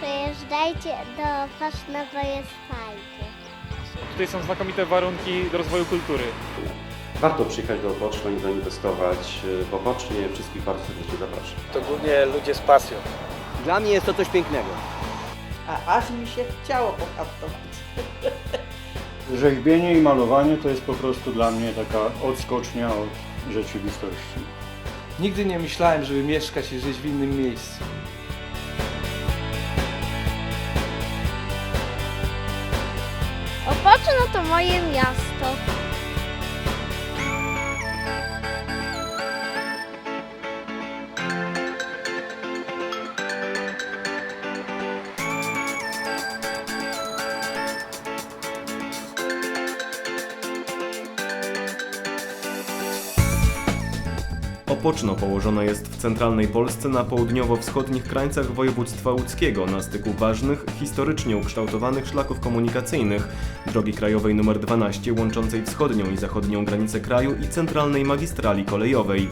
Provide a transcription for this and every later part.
Przyjeżdżajcie do fajnie. Tutaj są znakomite warunki do rozwoju kultury. Warto przyjechać do Opoczna i zainwestować w Opocznie. Wszystkich bardzo serdecznie zapraszam. To głównie ludzie z pasją. Dla mnie jest to coś pięknego. A aż mi się chciało pohaftować. Rzeźbienie i malowanie to jest po prostu dla mnie taka odskocznia od rzeczywistości. Nigdy nie myślałem, żeby mieszkać i żyć w innym miejscu. Opoczno to moje miasto. Opoczno położone jest w centralnej Polsce na południowo-wschodnich krańcach województwa łódzkiego, na styku ważnych, historycznie ukształtowanych szlaków komunikacyjnych, drogi krajowej nr 12 łączącej wschodnią i zachodnią granicę kraju i centralnej magistrali kolejowej.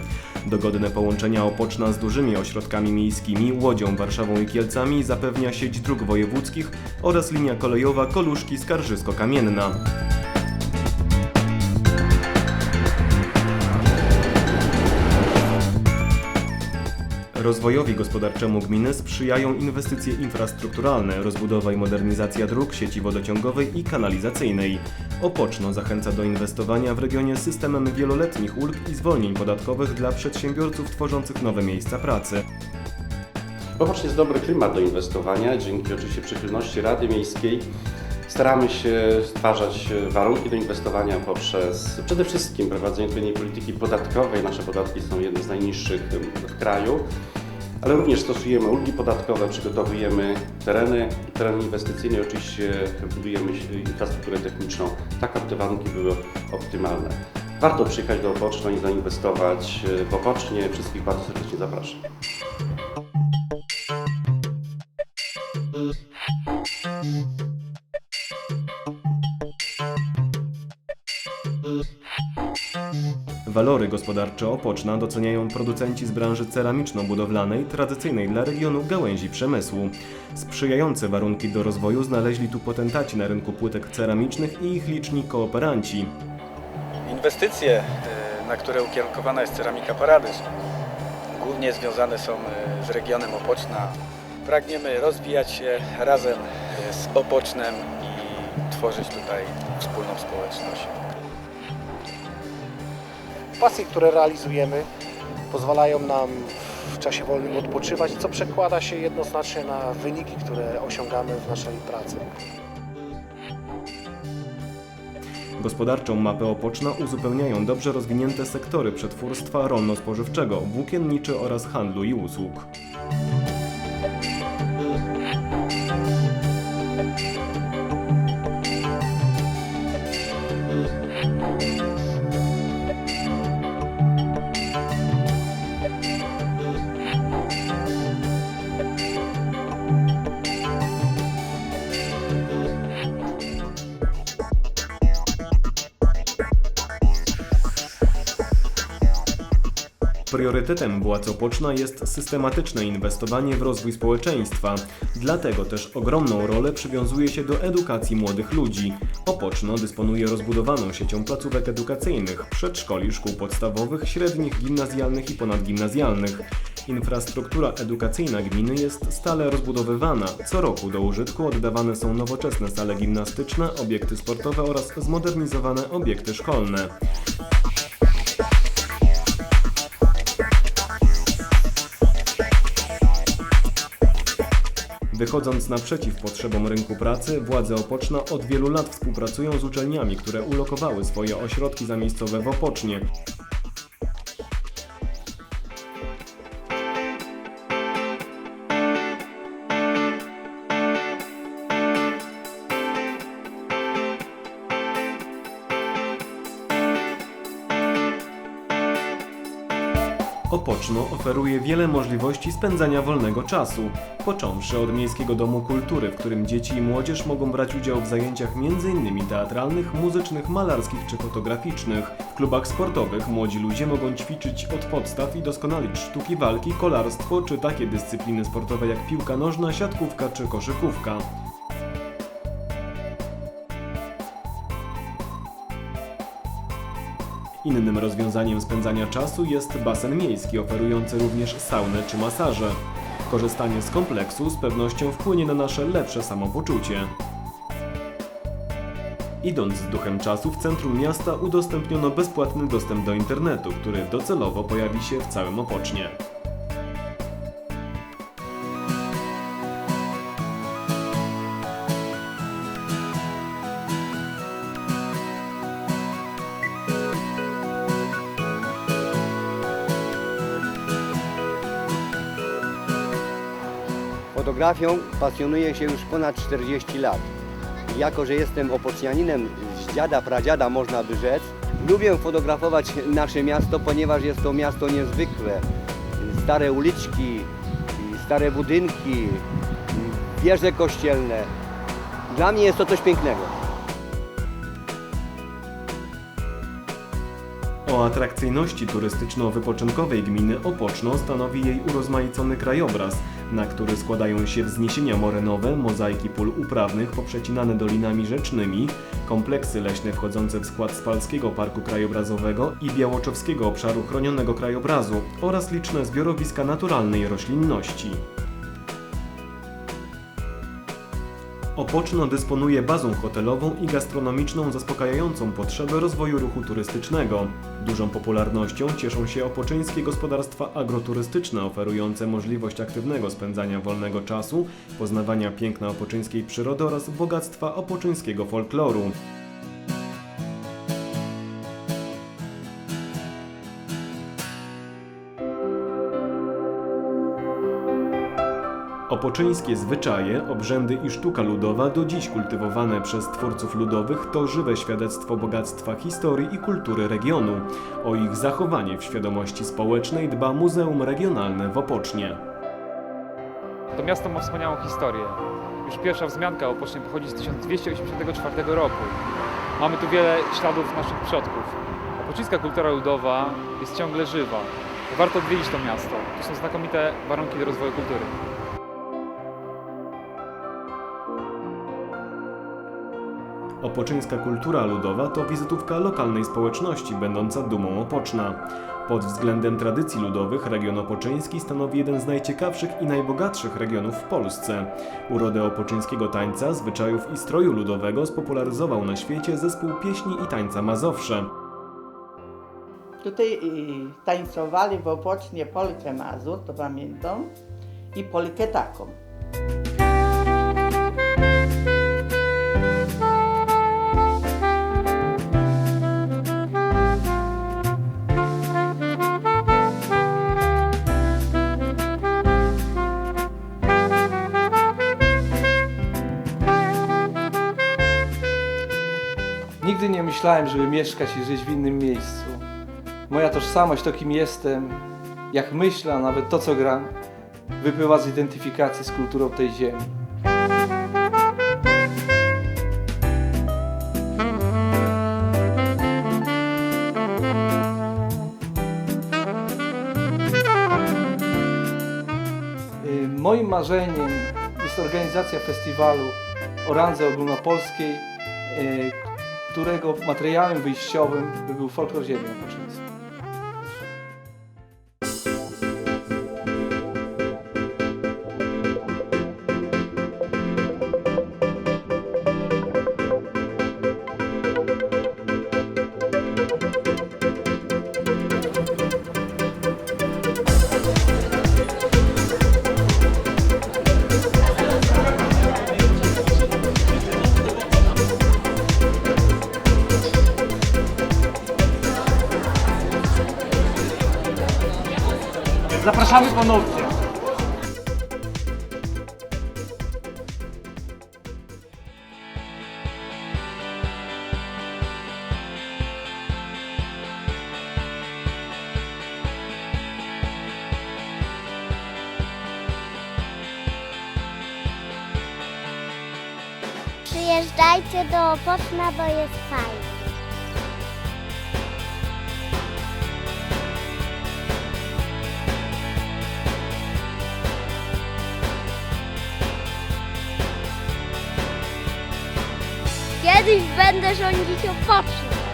Dogodne połączenia Opoczna z dużymi ośrodkami miejskimi, Łodzią, Warszawą i Kielcami zapewnia sieć dróg wojewódzkich oraz linia kolejowa Koluszki-Skarżysko-Kamienna. Rozwojowi gospodarczemu gminy sprzyjają inwestycje infrastrukturalne, rozbudowa i modernizacja dróg, sieci wodociągowej i kanalizacyjnej. Opoczno zachęca do inwestowania w regionie systemem wieloletnich ulg i zwolnień podatkowych dla przedsiębiorców tworzących nowe miejsca pracy. Opocznie jest dobry klimat do inwestowania. Dzięki oczywiście przychylności Rady Miejskiej staramy się stwarzać warunki do inwestowania poprzez przede wszystkim prowadzenie odpowiedniej polityki podatkowej. Nasze podatki są jedne z najniższych w kraju. Ale również stosujemy ulgi podatkowe, przygotowujemy tereny, tereny inwestycyjne oczywiście budujemy infrastrukturę techniczną, tak aby te warunki były optymalne. Warto przyjechać do Opoczna i zainwestować w Opocznie. Wszystkich bardzo serdecznie zapraszam. Walory gospodarcze Opoczna doceniają producenci z branży ceramiczno-budowlanej, tradycyjnej dla regionu gałęzi przemysłu. Sprzyjające warunki do rozwoju znaleźli tu potentaci na rynku płytek ceramicznych i ich liczni kooperanci. Inwestycje, e, na które ukierunkowana jest ceramika Paradys, głównie związane są e, z regionem Opoczna. Pragniemy rozwijać się razem e, z Opocznem i tworzyć tutaj wspólną społeczność. Pasje, które realizujemy, pozwalają nam w czasie wolnym odpoczywać, co przekłada się jednoznacznie na wyniki, które osiągamy w naszej pracy. Gospodarczą mapę Opoczna uzupełniają dobrze rozwinięte sektory przetwórstwa rolno-spożywczego, włókienniczy oraz handlu i usług. Priorytetem władz Opoczna jest systematyczne inwestowanie w rozwój społeczeństwa. Dlatego też ogromną rolę przywiązuje się do edukacji młodych ludzi. Opoczno dysponuje rozbudowaną siecią placówek edukacyjnych, przedszkoli, szkół podstawowych, średnich, gimnazjalnych i ponadgimnazjalnych. Infrastruktura edukacyjna gminy jest stale rozbudowywana. Co roku do użytku oddawane są nowoczesne sale gimnastyczne, obiekty sportowe oraz zmodernizowane obiekty szkolne. Wychodząc naprzeciw potrzebom rynku pracy, władze Opoczna od wielu lat współpracują z uczelniami, które ulokowały swoje ośrodki zamiejscowe w Opocznie. Opoczno oferuje wiele możliwości spędzania wolnego czasu, począwszy od Miejskiego Domu Kultury, w którym dzieci i młodzież mogą brać udział w zajęciach m.in. teatralnych, muzycznych, malarskich czy fotograficznych. W klubach sportowych młodzi ludzie mogą ćwiczyć od podstaw i doskonalić sztuki walki, kolarstwo czy takie dyscypliny sportowe jak piłka nożna, siatkówka czy koszykówka. Innym rozwiązaniem spędzania czasu jest basen miejski, oferujący również saunę czy masaże. Korzystanie z kompleksu z pewnością wpłynie na nasze lepsze samopoczucie. Idąc z duchem czasu, w centrum miasta udostępniono bezpłatny dostęp do internetu, który docelowo pojawi się w całym Opocznie. Fotografią pasjonuję się już ponad 40 lat. Jako, że jestem opocnianinem z dziada, pradziada można by rzec, lubię fotografować nasze miasto, ponieważ jest to miasto niezwykłe. Stare uliczki, stare budynki, wieże kościelne. Dla mnie jest to coś pięknego. O atrakcyjności turystyczno-wypoczynkowej gminy Opoczno stanowi jej urozmaicony krajobraz, na który składają się wzniesienia morenowe, mozaiki pól uprawnych poprzecinane dolinami rzecznymi, kompleksy leśne wchodzące w skład Spalskiego Parku Krajobrazowego i Białoczowskiego Obszaru Chronionego Krajobrazu oraz liczne zbiorowiska naturalnej roślinności. Opoczno dysponuje bazą hotelową i gastronomiczną zaspokajającą potrzeby rozwoju ruchu turystycznego. Dużą popularnością cieszą się opoczyńskie gospodarstwa agroturystyczne oferujące możliwość aktywnego spędzania wolnego czasu, poznawania piękna opoczyńskiej przyrody oraz bogactwa opoczyńskiego folkloru. Opoczyńskie zwyczaje, obrzędy i sztuka ludowa do dziś kultywowane przez twórców ludowych to żywe świadectwo bogactwa historii i kultury regionu. O ich zachowanie w świadomości społecznej dba Muzeum Regionalne w Opocznie. To miasto ma wspaniałą historię. Już pierwsza wzmianka o Opocznie pochodzi z 1284 roku. Mamy tu wiele śladów naszych przodków. Opocińska kultura ludowa jest ciągle żywa. Warto odwiedzić to miasto. Tu są znakomite warunki do rozwoju kultury. Opoczyńska kultura ludowa to wizytówka lokalnej społeczności, będąca dumą Opoczna. Pod względem tradycji ludowych region opoczyński stanowi jeden z najciekawszych i najbogatszych regionów w Polsce. Urodę opoczyńskiego tańca, zwyczajów i stroju ludowego spopularyzował na świecie zespół pieśni i tańca Mazowsze. Tutaj y, tańcowali w Opocznie Polkę Mazur, to pamiętam, i Polkę taką. Myślałem, żeby mieszkać i żyć w innym miejscu. Moja tożsamość, to kim jestem, jak myślę, a nawet to co gram, wypływa z identyfikacji z kulturą tej ziemi. Y, Moim marzeniem jest organizacja festiwalu o randze ogólnopolskiej, y, którego materiałem wyjściowym by był folklor ziemi Zapraszamy ponownie. Przyjeżdżajcie do Opotna, bo jest fajnie. Kiedyś będę rządzić Opocznem.